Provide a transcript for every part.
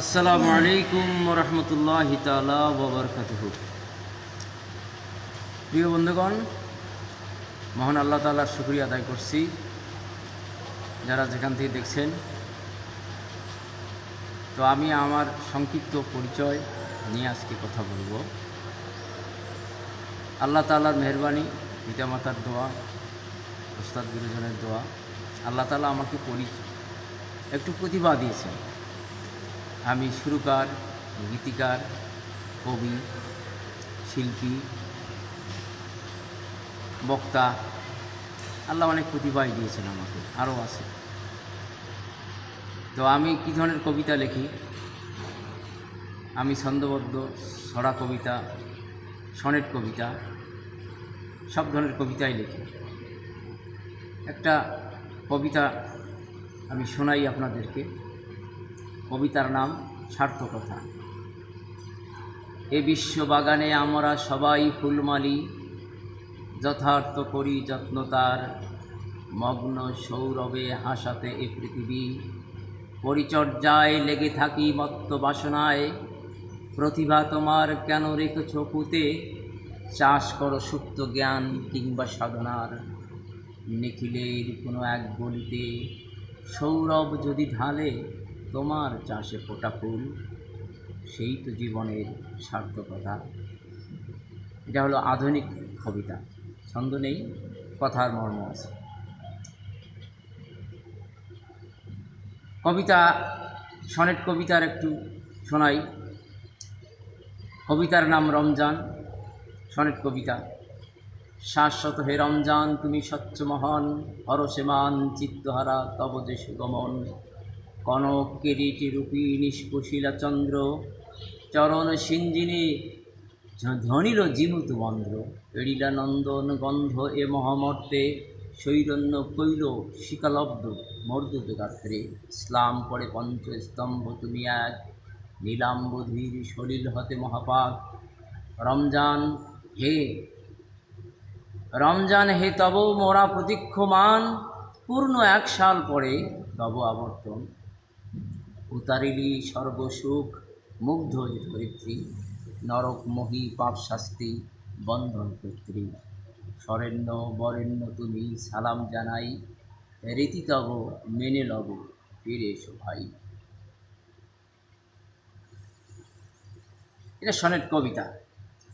আসসালামু আলাইকুম রহমতুল্লাহ তালা প্রিয় বন্ধুগণ, মহান আল্লাহ তালার শুক্রিয়া আদায় করছি। যারা যেখান থেকে দেখছেন, তো আমি আমার সংক্ষিপ্ত পরিচয় নিয়ে আজকে কথা বলব। আল্লাহ তালার মেহরবানি, পিতামাতার দোয়া, ওস্তাদ গুরুজনের দোয়া, আল্লাহ তালা আমাকে পরি একটু প্রতিভা দিয়েছেন। আমি সুরকার, গীতিকার, কবি, শিল্পী, বক্তা, আল্লাহ অনেক প্রতিভাই দিয়েছেন আমাকে, আরও আছে। তো আমি কী ধরনের কবিতা লিখি? আমি ছন্দবদ্ধ ছড়া কবিতা, সনেট কবিতা, সব ধরনের কবিতাই লিখি। একটা কবিতা আমি শোনাই আপনাদেরকে। কবিতার নাম সার্থকথা। এ বিশ্ববাগানে আমরা সবাই ফুলমালি, যথার্থ করি যত্নতার, মগ্ন সৌরভে হাসাতে এ পৃথিবী। পরিচর্যায় লেগে থাকি মত্ত বাসনায়, প্রতিভা তোমার কেন রেখেছ পুঁতে? চাষ করো সুপ্ত জ্ঞান কিংবা সাধনার নিখিলের কোনো এক গলিতে। সৌরভ যদি ঢালে তোমার চাষে ফোটা ফুল, সেই তো জীবনের সার্থকতা। এটা হলো আধুনিক কবিতা, ছন্দ নেই, কথার মর্ম আছে। কবিতা, সনেট কবিতার একটু শোনাই। কবিতার নাম রমজান, সনেট কবিতা। শাশ্বত হে রমজান, তুমি স্বচ্ছ মহান হরসেমান চিত্তহারা, তব যে সুগমন। কনক কিরিটি রূপী নিষ্কুশিলা চন্দ্র চরণ সিঞ্জিনী ধনিল জিমুত বন্দ্র এড়িলা নন্দন গন্ধ এ মহামর্তে শৈরণ্য কৈল শিকালব্ধ মর্দুত গাত্রে ইসলাম পড়ে পঞ্চস্তম্ভ তুমি এক, নীলাম্বধীর সলিল হতে মহাপাক রমজান হে রমজান হে তব মোরা প্রতীক্ষমান, পূর্ণ এক সাল পরে তব আবর্তন। উতারিলি সর্বসুখ মুগ্ধ এ ধরিত্রী পাপ শাস্তি বন্ধন কর্ত্রী। সরেণ্য বরেণ্য তুমি সালাম জানাই, রীতি তব মেনে লব, ফিরে এসো ভাই। এটা সনেট কবিতা,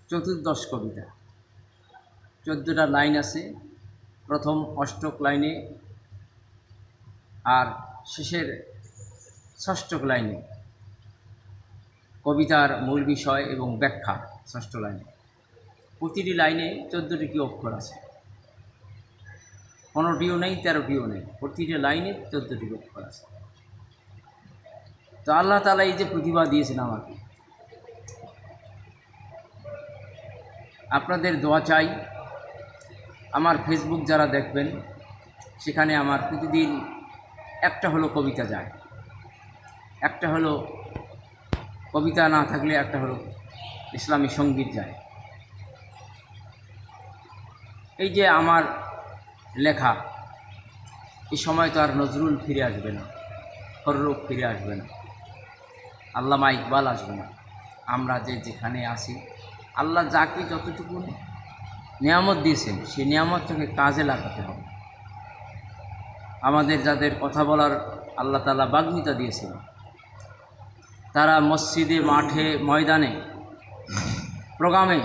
চতুর্দশ কবিতা। চোদ্দোটা লাইন আছে, প্রথম অষ্টক লাইনে, আর শেষের ষষ্ঠক লাইনে কবিতার মূল বিষয় এবং ব্যাখ্যা ষষ্ঠ লাইনে প্রতিটি লাইনে চোদ্দোটি কি অক্ষর আছে? পনেরোটিও নেই, তেরোটিও নেই। প্রতিটি লাইনে চোদ্দোটি অক্ষর আছে? তো আল্লাহ তালা এই যে প্রতিভা দিয়েছেন আমাকে। আপনাদের দোয়া চাই। আমার ফেসবুক যারা দেখবেন, সেখানে আমার প্রতিদিন একটা হলো কবিতা যায়। একটা হলো কবিতা না থাকলে একটা হলো ইসলামী সংগীত যায়। এই যে আমার লেখা এই সময় তো আর নজরুল ফিরে আসবে না ফররুখ ফিরে আসবে না, আল্লামা ইকবাল আসবে না। আমরা যে যেখানে আসি আল্লাহ যাকে যতটুকু নিয়ামত দিয়েছেন, সেই নিয়ামতটাকে কাজে লাগাতে হবে। আমাদের যাদের কথা বলার আল্লাহ তালা বাগ্মিতা দিয়েছেন তারা মসজিদে, মাঠে, ময়দানে, প্রোগ্রামে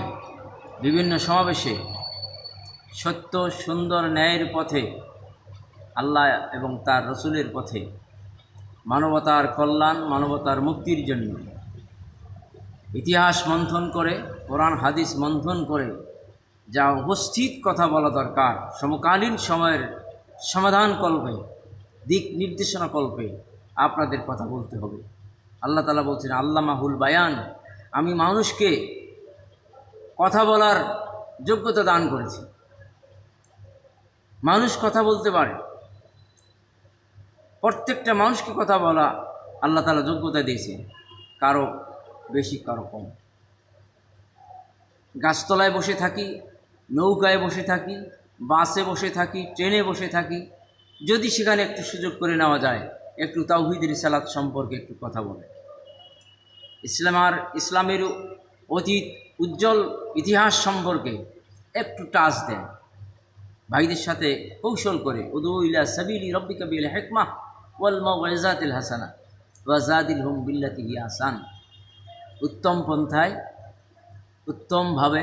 বিভিন্ন সমাবেশে সত্য, সুন্দর ন্যায়ের পথে, আল্লাহ এবং তার রসুলের পথে মানবতার কল্যাণ, মানবতার মুক্তির জন্য ইতিহাস মন্থন করে, কোরআন, হাদিস মন্থন করে যা উপস্থিত কথা বলা দরকার, সমকালীন সময়ের সমাধান কল্পে, দিক নির্দেশনা কল্পে আপনাদের কথা বলতে হবে। আল্লাহ তালা বলছেন আল্লাহ মাহুল বায়ান, আমি মানুষকে কথা বলার যোগ্যতা দান করেছি। মানুষ কথা বলতে পারে। প্রত্যেকটা মানুষকে কথা বলা আল্লাহ তালা যোগ্যতা দিয়েছে, কারও বেশি, কারও কম। গাছতলায় বসে থাকি, নৌকায় বসে থাকি, বাসে বসে থাকি, ট্রেনে বসে থাকি, যদি সেখানে একটু সুযোগ করে নেওয়া যায়, একটু তাওহিদের সালাত সম্পর্কে একটু কথা বলে। ইসলাম আর ইসলামের অতীত উজ্জ্বল ইতিহাস সম্পর্কে একটু টাচ দেন। ভাইদের সাথে কৌশল করে, উদু ইলা সাবিলি রব্বিকা বিল হেকমা ওয়াল মাওয়াজাতিল হাসানা ওয়াজাদিল হুম বিল্লাতি হি আসান উত্তম পন্থায়, উত্তমভাবে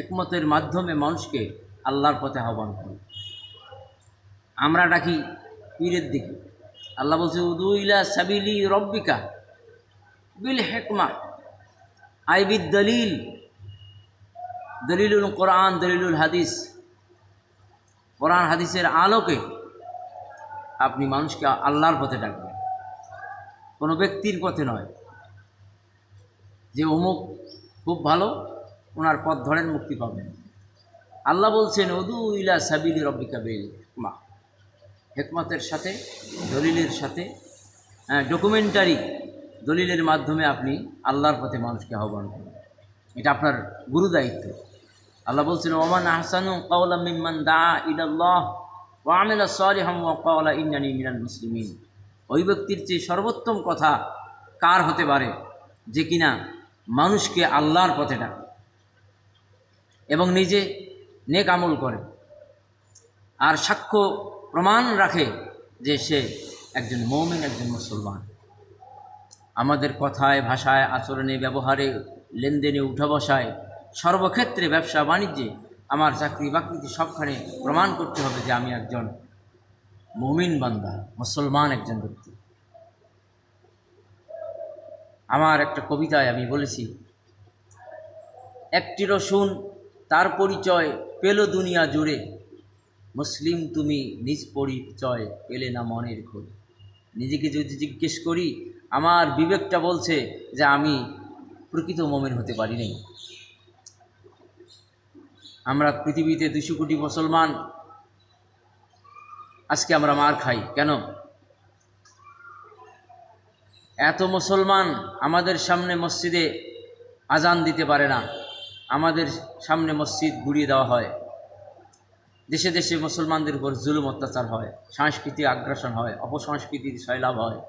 একমতের মাধ্যমে মানুষকে আল্লাহর পথে আহ্বান করি। আমরা ডাকি পীরের দিকে। আল্লাহ বলছে, উদু ইলা সাবিলি রব্বিকা বিল হেকমা আইবিদ দলিল দলিলুল কোরআন দলিলুল হাদিস কোরআন হাদিসের আলোকে আপনি মানুষকে আল্লাহর পথে ডাকবেন। কোনো ব্যক্তির পথে নয়। যে অমুক খুব ভালো, ওনার পথ ধরেন, মুক্তি পাবেন। আল্লাহ বলছেন অদু ইলা সাবিলি রব্বিকা বিল হেকমা। হেকমতের সাথে, দলিলের সাথে হ্যাঁ ডকুমেন্টারি দলিলের মাধ্যমে আপনি আল্লাহর পথে মানুষকে আহ্বান করুন। এটা আপনার গুরু দায়িত্ব। আল্লাহ বলছেন, ওমান আহসানু কাউলা মিম্মান দা আমেলা সালিহাম ও কাউলা ইন্নানি মিনাল মুসলিমিন। ওই ব্যক্তির চেয়ে সর্বোত্তম কথা কার হতে পারে? যে কিনা মানুষকে আল্লাহর পথে ডাকে এবং নিজে নেক আমল করে। আর সাক্ষ্য প্রমাণ রাখে যে সে একজন মৌমিন, একজন মুসলমান। আমাদের কথায়, ভাষায়, আচরণে, ব্যবহারে, লেনদেনে উঠা বসায় সর্বক্ষেত্রে ব্যবসা, বাণিজ্যে আমার চাকরি, বাকরিতে সবখানে প্রমাণ করতে হবে যে আমি একজন মমিন বান্দা, মুসলমান একজন ব্যক্তি। আমার একটা কবিতায় আমি বলেছি, একটি রসুন তার পরিচয় পেল দুনিয়া জুড়ে, মুসলিম তুমি নিজ পরিচয় পেলে না মনের খোঁজ। নিজেকে যদি জিজ্ঞেস করি আমার বিবেকটা বলছে যে আমি প্রকৃত মোমেন হতে পারি নাই। আমরা পৃথিবীতে দুশো কোটি মুসলমান, আজকে আমরা মার খাই, কেন? এত মুসলমান আমাদের সামনে মসজিদে আজান দিতে পারে না, আমাদের সামনে মসজিদ গুড়িয়ে দেওয়া হয়। দেশে দেশে মুসলমানদের উপর জুলুম অত্যাচার হয়, সাংস্কৃতিক আগ্রাসন হয়, অপসংস্কৃতির সয়লাভ হয়।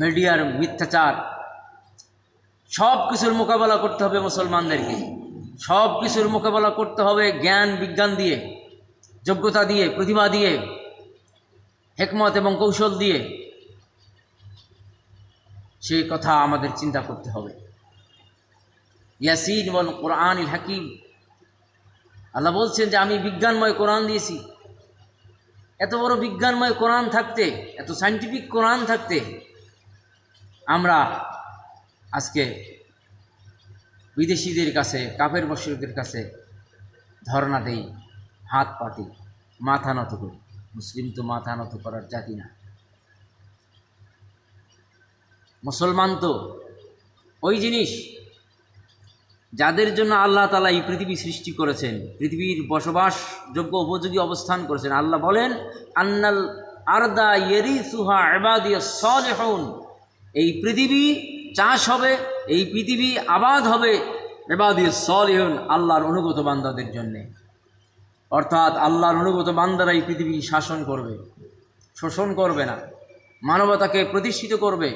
মিডিয়ার মিথ্যাচার। সব কিছুর মোকাবেলা করতে হবে মুসলমানদেরকে। সব কিছুর মোকাবেলা করতে হবে জ্ঞান, বিজ্ঞান দিয়ে, যোগ্যতা দিয়ে, প্রতিভা দিয়ে, হেকমত এবং কৌশল দিয়ে। সেই কথা আমাদের চিন্তা করতে হবে। ইয়াসিন বল কোরআন ইল হাকিম। আল্লাহ বলছেন যে, আমি বিজ্ঞানময় কোরআন দিয়েছি। এত বড় বিজ্ঞানময় কোরআন থাকতে, এত সাইন্টিফিক কোরআন থাকতে আমরা আজকে বিদেশিদের কাছে কাপের বসীদের কাছে ধর্ণা দেই, হাত পাতি মাথা নত করি। মুসলিম তো মাথা নত করার জাতি না। মুসলমান তো ওই জিনিস যাদের জন্য আল্লাহ তালা এই পৃথিবী সৃষ্টি করেছেন, পৃথিবীর বসবাসযোগ্য উপযোগী অবস্থান করেছেন। আল্লাহ বলেন, আন্নাল আরদা ইয়েরি সুহা এবাদিয়া সলেহন। এই পৃথিবী চাষ হবে, এই পৃথিবী আবাদ হবে এবাদিয়া সলেহন আল্লাহর অনুগত বান্দাদের জন্যে। অর্থাৎ আল্লাহর অনুগত বান্দারা এই পৃথিবী শাসন করবে, শোষণ করবে না, মানবতাকে প্রতিষ্ঠিত করবে,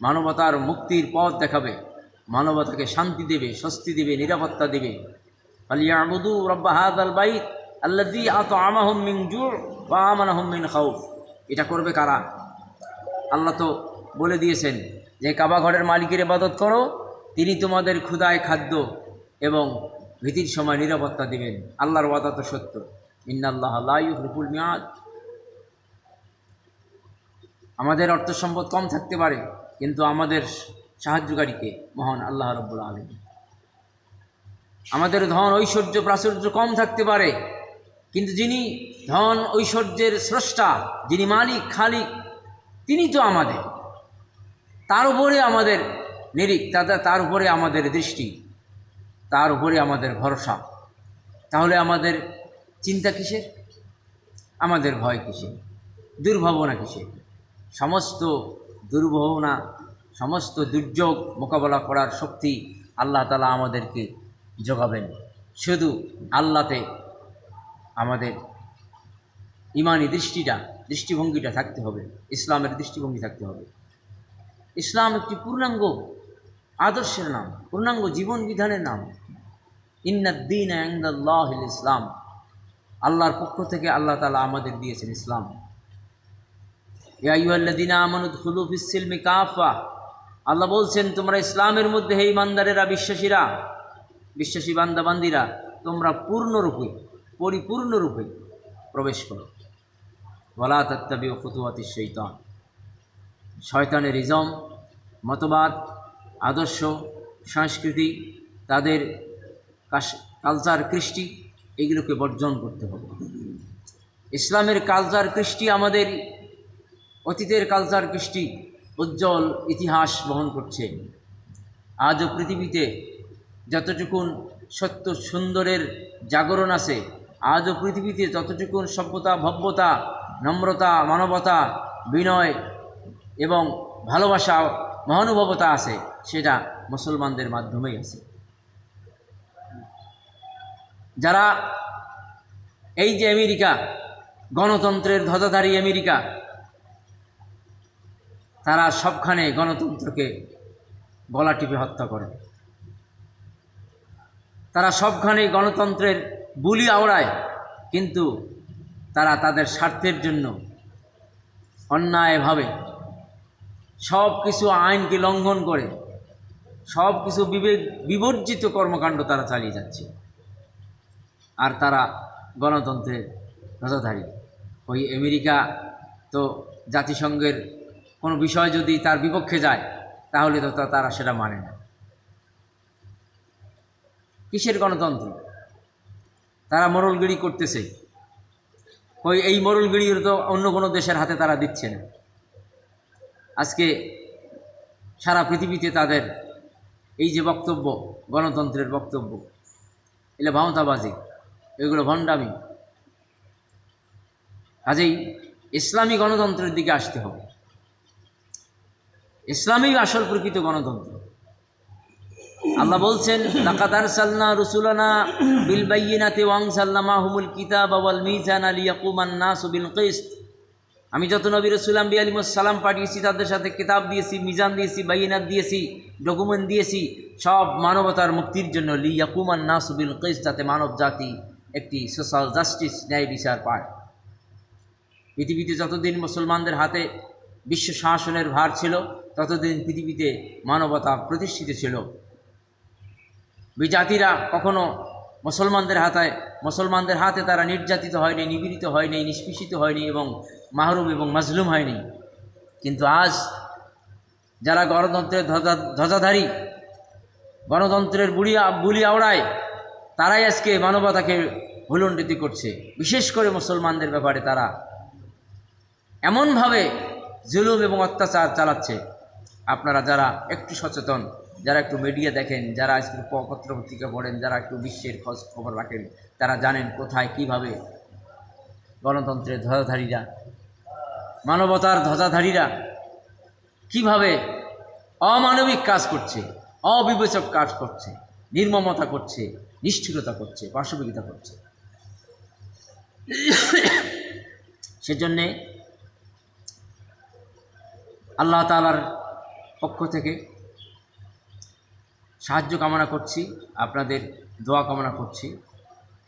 মানবতার মুক্তির পথ দেখাবে, মানবতাকে শান্তি দেবে স্বস্তি দেবে, নিরাপত্তা দেবে। আলিয়াবুদু রব্বা আল বাইত আল্লাদি আত আমাহম মিং জুর বা আমানাহম মিন খাউফ। এটা করবে কারা? আল্লাহ তো বলে দিয়েছেন যে কাবা ঘরের মালিকের ইবাদত করো, তিনি তোমাদের ক্ষুদায় খাদ্য এবং ভীতির সময় নিরাপত্তা দিবেন। আল্লাহর ওয়াদা তো সত্য। ইন্নাল্লাহ লাইফুল মিয়াদ। আমাদের অর্থ সম্পদ কম থাকতে পারে, কিন্তু আমাদের সাহায্যকারীকে মহান আল্লাহ রব্বুল আলম আমাদের ধন, ঐশ্বর্য, প্রাচুর্য কম থাকতে পারে, কিন্তু যিনি ধন, ঐশ্বর্যের স্রষ্টা, যিনি মালিক, খালিক, তিনি তো আমাদের। তার উপরে আমাদের নিরিখ তাতে তার উপরে আমাদের দৃষ্টি, তার উপরে আমাদের ভরসা। তাহলে আমাদের চিন্তা কিসের? আমাদের ভয় কিসের? দুর্ভাবনা কিসের? সমস্ত দুর্ভাবনা, সমস্ত দুর্যোগ মোকাবেলা করার শক্তি আল্লাহ তালা আমাদেরকে যোগাবেন। শুধু আল্লাতে আমাদের ইমানি দৃষ্টিটা, দৃষ্টিভঙ্গিটা থাকতে হবে। ইসলামের দৃষ্টিভঙ্গি থাকতে হবে। ইসলাম একটি পূর্ণাঙ্গ আদর্শের নাম, পূর্ণাঙ্গ জীবন বিধানের নাম ইন্নাদ্দিন ইসলাম। আল্লাহর পক্ষ থেকে আল্লাহ তালা আমাদের দিয়েছেন ইসলাম। ইয়াইউল্লাদিনা আমানুদ খুলুফিসিলমি কাফা আল্লাহ বলছেন, তোমরা ইসলামের মধ্যে হে ইমানদারেরা বিশ্বাসীরা, বিশ্বাসী বান্দাবান্দিরা, তোমরা পূর্ণরূপে, পরিপূর্ণরূপে প্রবেশ করো। বলা তত্ত্ববী ফুতুয়াতি শৈতান শয়তানের ইজম, মতবাদ, আদর্শ, সংস্কৃতি, তাদের কালচার কৃষ্টি, এগুলোকে বর্জন করতে হবে। ইসলামের কালচার কৃষ্টি আমাদের অতীতের কালচার কৃষ্টি উজ্জ্বল ইতিহাস বহন করছে। আজও পৃথিবীতে যতটুকুন সত্য সুন্দরের জাগরণ আছে, আজও পৃথিবীতে যতটুকুন সভ্যতা, ভব্যতা, নম্রতা, মানবতা, বিনয় এবং ভালোবাসা, মহানুভবতা আছে, সেটা মুসলমানদের মাধ্যমেই আছে। যারা এই যে আমেরিকা, গণতন্ত্রের ধ্বজাধারী আমেরিকা, তারা সবখানে গণতন্ত্রকে গলা টিপে হত্যা করে। তারা সবখানে গণতন্ত্রের বুলি আওড়ায়, কিন্তু তারা তাদের স্বার্থের জন্য অন্যায়ভাবে সব কিছু আইনকে লঙ্ঘন করে, সব কিছু বিবেক বিবর্জিত কর্মকাণ্ড তারা চালিয়ে যাচ্ছে। আর তারা গণতন্ত্রের ধ্বজাধারী ওই আমেরিকা তো জাতিসংঘের কোনো বিষয় যদি তার বিপক্ষে যায়, তাহলে তো তারা সেটা মানে না। কিসের গণতন্ত্র? তারা মোরলগিরি করতেছে। ওই, এই মোরলগিরি তো অন্য কোনো দেশের হাতে তারা দিচ্ছে না। আজকে সারা পৃথিবীতে তাদের এই যে বক্তব্য, গণতন্ত্রের বক্তব্য এগুলো ভাওতাবাজি, এগুলো ভণ্ডামি। কাজেই ইসলামী গণতন্ত্রের দিকে আসতে হবে। ইসলামী আসল প্রকৃত গণতন্ত্র। আল্লাহ বলছেন, লাকাদ আরসালনা রুসুলানা বিল বাইয়িনাতি ওয়া আনসালনা হুমুল কিতাব ওয়াল মিজানা লিয়াকুমান নাসু বিল আমি যত নবী রসুল আম্বি আলিমুস সালাম পাঠিয়েছি, তাদের সাথে কিতাব দিয়েছি, মিজান দিয়েছি, বাইনাত দিয়েছি, ডকুমেন্ট দিয়েছি, সব মানবতার মুক্তির জন্য লি ইয়াকুমান নাসু বিল কিসত, যাতে মানব জাতি একটি সোশ্যাল জাস্টিস, ন্যায় বিচার পায়। পৃথিবীতে যতদিন মুসলমানদের হাতে বিশ্ব শাসনের ভার ছিল, ততদিন পৃথিবীতে মানবতা প্রতিষ্ঠিত ছিল। বিজাতিরা কখনো মুসলমানদের হাতায়, মুসলমানদের হাতে তারা নির্যাতিত হয়নি, নিপীড়িত হয়নি, নিষ্পেষিত হয়নি এবং মাহরুম এবং মাজলুম হয়নি। কিন্তু আজ যারা গণতন্ত্রের ধ্বজা, ধ্বজাধারী, গণতন্ত্রের বুড়ি, বুলি আওড়ায়, তারাই আজকে মানবতাকে ভুলণ্ডিত করছে। বিশেষ করে মুসলমানদের ব্যাপারে তারা এমনভাবে জুলুম এবং অত্যাচার চালাচ্ছে। আপনারা যারা একটু সচেতন যারা একটু মিডিয়া দেখেন, যারা আজকে পত্র পত্রিকা পড়েন, যারা একটু বিশ্বের খোঁজ খবর রাখেন, তারা জানেন কোথায়, কীভাবে গণতন্ত্রের ধ্বজাধারীরা, মানবতার ধ্বজাধারীরা কীভাবে অমানবিক কাজ করছে, অবিবেচক কাজ করছে, নির্মমতা করছে নিষ্ঠুরতা করছে, পার্শ্ববিকতা করছে। সেজন্যে আল্লাহ তালার পক্ষ থেকে সাহায্য কামনা করছি, আপনাদের দোয়া কামনা করছি।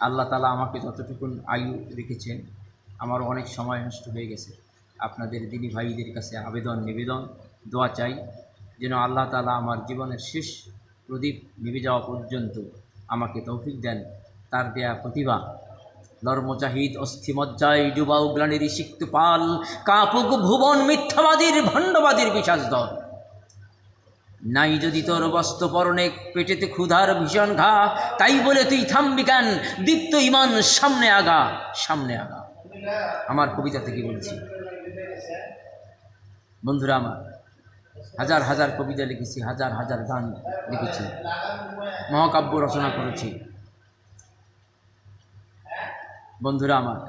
আল্লাহ তালা আমাকে যতটুকুন আয়ু রেখেছেন আমার অনেক সময় নষ্ট হয়ে গেছে। আপনাদের দিনী ভাইদের কাছে আবেদন, নিবেদন, দোয়া চাই, যেন আল্লাহ তালা আমার জীবনের শেষ প্রদীপ নিভে যাওয়া পর্যন্ত আমাকে তৌফিক দেন। তার দেয়া প্রতিভা নর্মজাহিদ অস্থিমজ্জায় ডুবাও গ্লানির সিক্ত পাল, কাপুক ভুবন মিথ্যাবাদীর ভণ্ডবাদীর বিশ্বাস দল। নাই যদি তোর বস্ত্র পরনে পেটেতে ক্ষুধার ভীষণ ঘা, তাই বলে তুই থামবি কেন দীপ্ত ইমান সামনে আগা সামনে আগা। আমার কবিতা থেকে বলছি? বন্ধুরা আমার, হাজার হাজার কবিতা লিখেছি, হাজার হাজার গান লিখেছি, মহাকাব্য রচনা করেছি। বন্ধুরা আমার,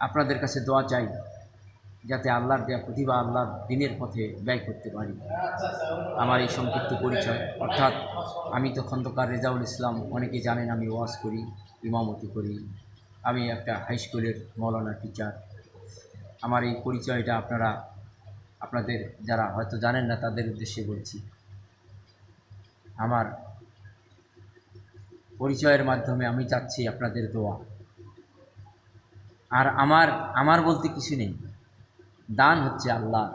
আপনাদের কাছে দোয়া চাই। যাতে আল্লাহর দেয়া প্রতিভা আল্লাহর দিনের পথে ব্যয় করতে পারি। আমার এই সংক্ষিপ্ত পরিচয়, অর্থাৎ আমি তো খন্দকার রেজাউল ইসলাম, অনেকে জানেন আমি ওয়াজ করি, ইমামতি করি। আমি একটা হাই স্কুলের মৌলানা টিচার আমার এই পরিচয়টা আপনারা, আপনাদের যারা হয়তো জানেন না, তাদের উদ্দেশ্যে বলছি। আমার পরিচয়ের মাধ্যমে আমি চাচ্ছি আপনাদের দোয়া। আর আমার আমার বলতে কিছু নেই। দান হচ্ছে আল্লাহ,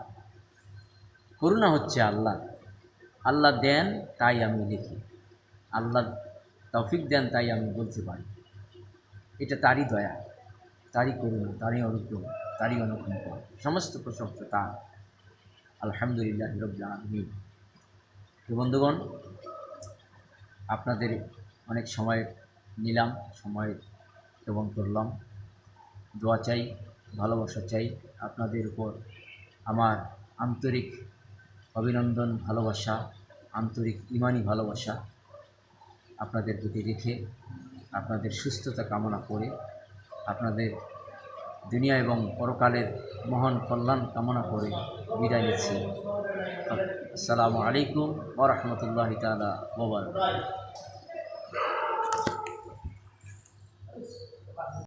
করুণা হচ্ছে আল্লাহ। আল্লাহ দেন, তাই আমি লিখি। আল্লাহ তৌফিক দেন, তাই আমি বলতে পারি। এটা তারই দয়া, তারই করুণা, তারই অনুগ্রহ তারই অনুকম্পা, সমস্ত প্রশংসা তার। আলহামদুলিল্লাহ রবিল তো বন্ধুগণ, আপনাদের অনেক সময় নিলাম, সময় সেবন করলাম। দোয়া চাই। ভালোবাসা চাই। আপনাদের উপর আমার আন্তরিক অভিনন্দন, ভালোবাসা, আন্তরিক ইমানি ভালোবাসা আপনাদের প্রতি রেখে, আপনাদের সুস্থতা কামনা করে, আপনাদের দুনিয়া এবং পরকালের মহান কল্যাণ কামনা করে বিদায় নিচ্ছি। আসসালামু আলাইকুম ওরহমতুল্লাহ তালা ওবর